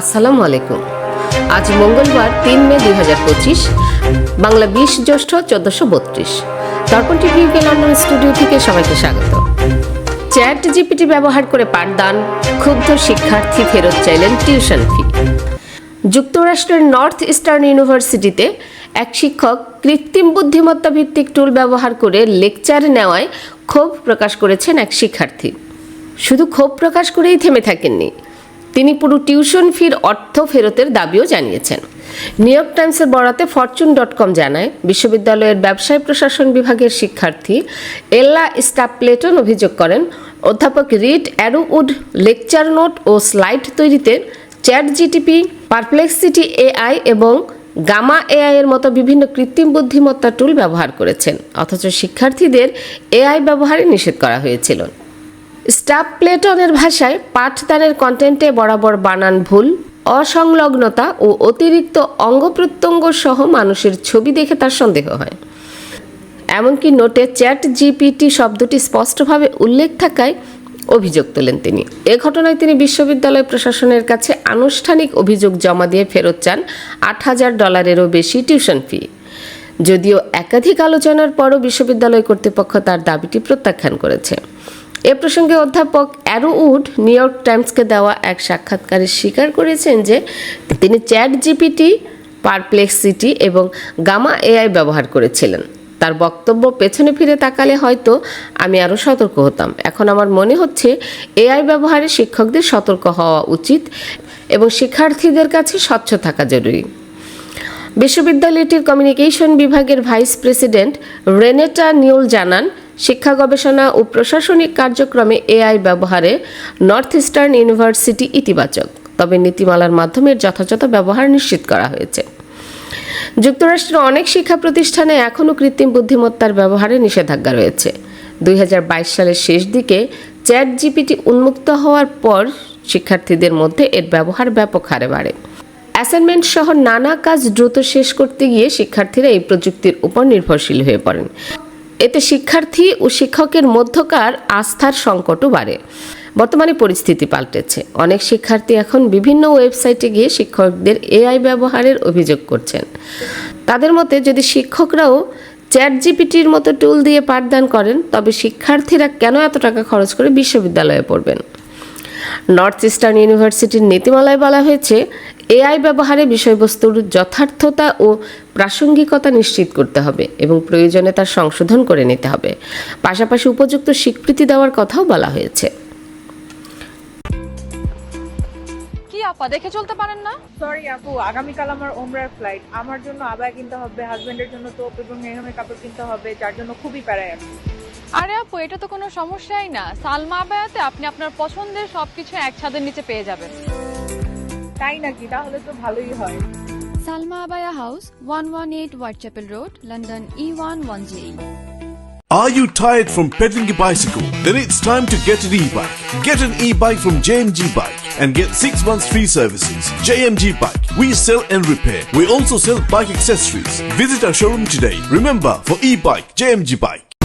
আসসালামু আলাইকুম। আজ মঙ্গলবার তিন মে দুই হাজার পঁচিশ, বাংলা বিশ জ্যৈষ্ঠ চোদ্দশো বত্রিশ। দর্পণ টিভি লন্ডন স্টুডিও থেকে সবাইকে স্বাগত। চ্যাট জিপিটি ব্যবহার করে পাঠদান, ক্ষুব্ধ শিক্ষার্থী ফেরত চাইলেন টিউশন ফি। যুক্তরাষ্ট্রের নর্থ ইস্টার্ন ইউনিভার্সিটিতে এক শিক্ষক কৃত্রিম বুদ্ধিমত্তা ভিত্তিক টুল ব্যবহার করে লেকচার নেওয়ায় ক্ষোভ প্রকাশ করেছেন এক শিক্ষার্থী। শুধু ক্ষোভ প্রকাশ করেই থেমে থাকেননি তিনি পুরো টিউশন ফির অর্থ ফেরতের দাবিও জানিয়েছেন। নিউ ইয়র্ক টাইমসের বরাতে ফরচুন ডট কম জানায়, বিশ্ববিদ্যালয়ের ব্যবসায় প্রশাসন বিভাগের শিক্ষার্থী এল্লা স্টাপলেটন অভিযোগ করেন, অধ্যাপক রিড অ্যারোউড লেকচার নোট ও স্লাইড তৈরিতে চ্যাট জিটিপি পারপ্লেক্সিটি এআই এবং গামা এআই এর মতো বিভিন্ন কৃত্রিম বুদ্ধিমত্তা টুল ব্যবহার করেছেন, অথচ শিক্ষার্থীদের এআই ব্যবহারে নিষেধ করা হয়েছিল। স্টাফ প্লেটনের ভাষায় পাঠদানের কন্টেন্টে বরাবর বানান ভুল, অসংলগ্নতা ও অতিরিক্ত অঙ্গ প্রত্যঙ্গ সহ মানুষের ছবি দেখে তার সন্দেহ হয়। এমনকি নোটে চ্যাট জিপিটি শব্দটি স্পষ্টভাবে উল্লেখ থাকায় অভিযোগ তোলেন তিনি। এ ঘটনায় তিনি বিশ্ববিদ্যালয় প্রশাসনের কাছে আনুষ্ঠানিক অভিযোগ জমা দিয়ে ফেরত চান আট হাজার ডলারেরও বেশি টিউশন ফি। যদিও একাধিক আলোচনার পরও বিশ্ববিদ্যালয় কর্তৃপক্ষ তার দাবিটি প্রত্যাখ্যান করেছে। এ প্রসঙ্গে অধ্যাপক অ্যারোউড নিউ ইয়র্ক টাইমসকে দেওয়া এক সাক্ষাৎকারে স্বীকার করেছেন যে তিনি চ্যাট জিপিটি, পারপ্লেক্সিটি এবং গামা এআই ব্যবহার করেছিলেন। তার বক্তব্য পেছনে ফিরে তাকালে হয়তো আমি আরও সতর্ক হতাম। এখন আমার মনে হচ্ছে এআই ব্যবহারে শিক্ষকদের সতর্ক হওয়া উচিত এবং শিক্ষার্থীদের কাছে স্বচ্ছ থাকা জরুরি। বিশ্ববিদ্যালয়টির কমিউনিকেশন বিভাগের ভাইস প্রেসিডেন্ট রেনেটা নিউল জানান শিক্ষা গবেষণা ও প্রশাসনিক কার্যক্রমে এআই ব্যবহারে নর্থ ইস্টার্ন ইউনিভার্সিটি ইতিবাচক, তবে নীতিমালার মাধ্যমে যথাযথ ব্যবহার নিশ্চিত করা হয়েছে। যুক্তরাষ্ট্রের অনেক শিক্ষা প্রতিষ্ঠানে এখনও কৃত্রিম বুদ্ধিমত্তার ব্যবহারে নিষেধাজ্ঞা রয়েছে। দুই হাজার বাইশ সালের শেষ দিকে চ্যাট জিপিটি উন্মুক্ত হওয়ার পর শিক্ষার্থীদের মধ্যে এর ব্যবহার ব্যাপক হারে বাড়ে। অ্যাসাইনমেন্ট সহ নানা কাজ দ্রুত শেষ করতে গিয়ে শিক্ষার্থীরা এই প্রযুক্তির উপর নির্ভরশীল হয়ে পড়েন। এতে শিক্ষার্থী ও শিক্ষকের মধ্যকার আস্থার সংকটও বাড়ে। বর্তমানে পরিস্থিতি পাল্টেছে। অনেক শিক্ষার্থী এখন বিভিন্ন ওয়েবসাইটে গিয়ে শিক্ষকদের এআই ব্যবহারের অভিযোগ করছেন। তাদের মতে, যদি শিক্ষকরাও চ্যাট জিপিটির মতো টুল দিয়ে পাঠদান করেন, তবে শিক্ষার্থীরা কেন এত টাকা খরচ করে বিশ্ববিদ্যালয়ে পড়বেন? নর্থ ইস্টার্ন ইউনিভার্সিটির নীতিমালায় বলা হয়েছে এআই ব্যবহারে বিষয়বস্তুর যথার্থতা ও প্রাসঙ্গিকতা নিশ্চিত করতে হবে এবং প্রয়োজনে তার সংশোধন করে নিতে হবে। পাশাপাশি উপযুক্ত স্বীকৃতি দেওয়ার কথাও বলা হয়েছে। কি আপা দেখে চলতে পারেন না? সরি আপু আগামীকাল আমার ওমরার ফ্লাইট আমার জন্য আবায় কিনতে হবে হাজবেন্ডের জন্য তোপ এবং মেহমের কাপড় কিনতে হবে যার জন্য খুবই প্যারায় আছি আরে আপু এটা তো কোনো সমস্যাই না। সালমা আবায়াতে আপনি আপনার পছন্দের সবকিছু এক ছাদের নিচে পেয়ে যাবেন। তাই নাকি তাহলে তো ভালোই হয় Salma Abaya House, 118 Whitechapel Road, London E E110. Are you tired from pedaling a bicycle? Then it's time to get an e-bike. Get an e-bike from JMG Bike and get 6 months free services. JMG Bike. We sell and repair. We also sell bike accessories. Visit our showroom today. Remember, for e-bike, JMG Bike.